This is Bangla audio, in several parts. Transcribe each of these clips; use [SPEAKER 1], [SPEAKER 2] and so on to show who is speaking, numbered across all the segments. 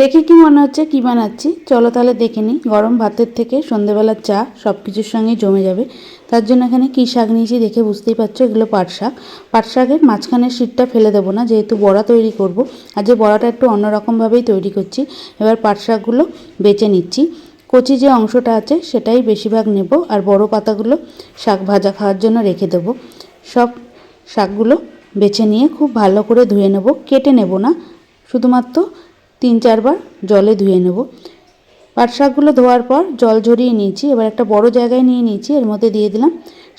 [SPEAKER 1] দেখে কি মনে হচ্ছে, কি বানাচ্ছি। চলো তাহলে দেখে নিই। গরম ভাতের থেকে সন্ধেবেলার চা সব কিছুর সঙ্গে জমে যাবে। তার জন্য এখানে কী শাক নিয়েছি দেখে বুঝতেই পারছ, এগুলো পাট শাক। পাট শাকের মাঝখানের শীতটা ফেলে দেবো না, যেহেতু বড়া তৈরি করব। আর যে বড়াটা একটু অন্যরকমভাবেই তৈরি করছি, এবার পাট শাকগুলো বেছে নিচ্ছি। কচি যে অংশটা আছে, সেটাই বেশিরভাগ নেব আর বড় পাতাগুলো শাক ভাজা খাওয়ার জন্য রেখে দেবো। সব শাকগুলো বেছে নিয়ে খুব ভালো করে ধুয়ে নেব। কেটে নেব না, শুধুমাত্র তিন চারবার জলে ধুয়ে নেব। পাট শাকগুলো ধোয়ার পর জল ঝরিয়ে নিয়েছি। এবার একটা বড় জায়গায় নিয়ে নিয়েছি। এর মধ্যে দিয়ে দিলাম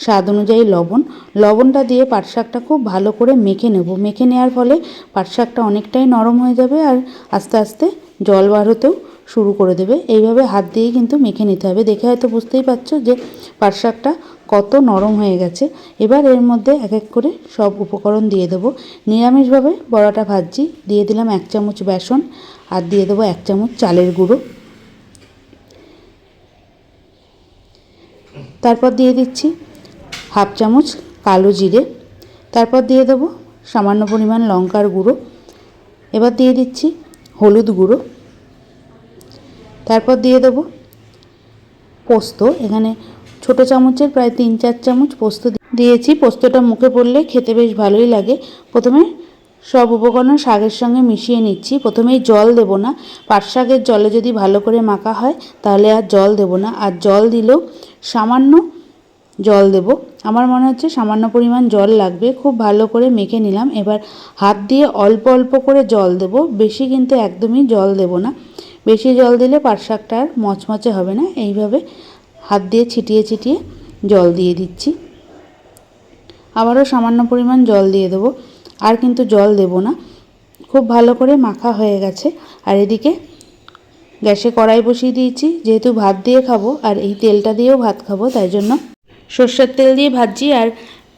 [SPEAKER 1] স্বাদ অনুযায়ী লবণ। লবণটা দিয়ে পাট শাকটা খুব ভালো করে মেখে নেব। মেখে নেওয়ার ফলে পাট শাকটা অনেকটাই নরম হয়ে যাবে আর আস্তে আস্তে জল বার হতেও শুরু করে দেবে। এইভাবে হাত দিয়েই কিন্তু মেখে নিতে হবে। দেখে হয়তো বুঝতেই পারছ যে পাট শাকটা কত নরম হয়ে গেছে। এবার এর মধ্যে এক এক করে সব উপকরণ দিয়ে দেবো। নিরামিষভাবে বড়াটা ভাজছি, দিয়ে দিলাম এক চামচ বেসন আর দিয়ে দেবো এক চামচ চালের গুঁড়ো। তারপর দিয়ে দিচ্ছি হাফ চামচ কালো জিরে। তারপর দিয়ে দেবো সামান্য পরিমাণ লঙ্কার গুঁড়ো। এবার দিয়ে দিচ্ছি হলুদ গুঁড়ো। তারপর দিয়ে দেবো পোস্ত। এখানে ছোটো চামচের প্রায় তিন চার চামচ পোস্ত দিয়েছি। পোস্তটা মুখে পড়লে খেতে বেশ ভালোই লাগে। প্রথমে সব উপকরণ শাকের সঙ্গে মিশিয়ে নিচ্ছি। প্রথমেই জল দেব না। পাট শাকের জলে যদি ভালো করে মাখা হয়, তাহলে আর জল দেব না। আর জল দিলেও সামান্য জল দেব। আমার মনে হচ্ছে সামান্য পরিমাণ জল লাগবে। খুব ভালো করে মেখে নিলাম। এবার হাত দিয়ে অল্প অল্প করে জল দেব। বেশি কিন্তু একদমই জল দেব না। বেশি জল দিলে পাট শাকটা আর মচমচে হবে না। এইভাবে হাত দিয়ে ছিটিয়ে ছিটিয়ে জল দিয়ে দিচ্ছি। আবারও সামান্য পরিমাণ জল দিয়ে দেবো। আর কিন্তু জল দেব না। খুব ভালো করে মাখা হয়ে গেছে। আর এদিকে গ্যাসে কড়াই বসিয়ে দিয়েছি। যেহেতু ভাত দিয়ে খাব আর এই তেলটা দিয়েও ভাত খাব, তাই জন্য সর্ষের তেল দিয়ে ভাজছি। আর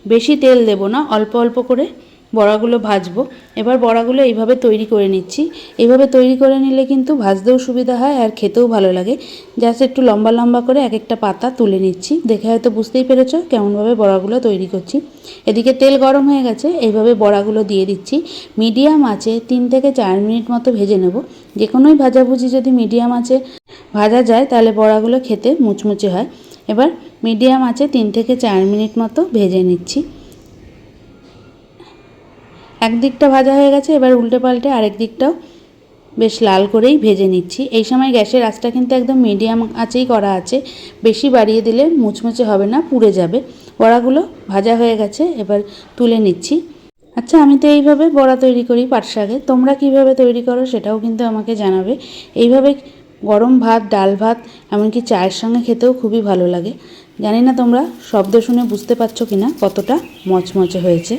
[SPEAKER 1] বেশি তেল দেব না, অল্প অল্প করে বড়াগুলো ভাজবো। এবার বড়াগুলো এইভাবে তৈরি করে নিচ্ছি। এইভাবে তৈরি করে নিলে কিন্তু ভাজতেও সুবিধা হয় আর খেতেও ভালো লাগে। জাস্ট একটু লম্বা লম্বা করে এক একটা পাতা তুলে নিচ্ছি। দেখে হয়তো বুঝতেই পেরেছ কেমনভাবে বড়াগুলো তৈরি করছি। এদিকে তেল গরম হয়ে গেছে, এইভাবে বড়াগুলো দিয়ে দিচ্ছি। মিডিয়াম আছে তিন থেকে চার মিনিট মতো ভেজে নেব। যে কোনোই ভাজাভুজি যদি মিডিয়াম আছে ভাজা যায়, তাহলে বড়াগুলো খেতে মুচমুচে হয়। এবার মিডিয়াম আছে তিন থেকে চার মিনিট মতো ভেজে নিচ্ছি। একদিকটা ভাজা হয়ে গেছে, এবার উল্টে পাল্টে আরেক দিকটাও বেশ লাল করেই ভেজে নিচ্ছি। এই সময় গ্যাসের আঁচটা কিন্তু একদম মিডিয়াম আঁচেই করা আছে। বেশি বাড়িয়ে দিলে মুচমুচে হবে না, পুড়ে যাবে। বড়াগুলো ভাজা হয়ে গেছে, এবার তুলে নিচ্ছি। আচ্ছা আমি তো এইভাবে বড়া তৈরি করি পাট শাকে। তোমরা কীভাবে তৈরি করো সেটাও কিন্তু আমাকে জানাবে। এইভাবে গরম ভাত, ডাল ভাত, এমনকি চায়ের সঙ্গে খেতেও খুবই ভালো লাগে। জানি না তোমরা শব্দ শুনে বুঝতে পারছ কি না কতটা মচমচে হয়েছে।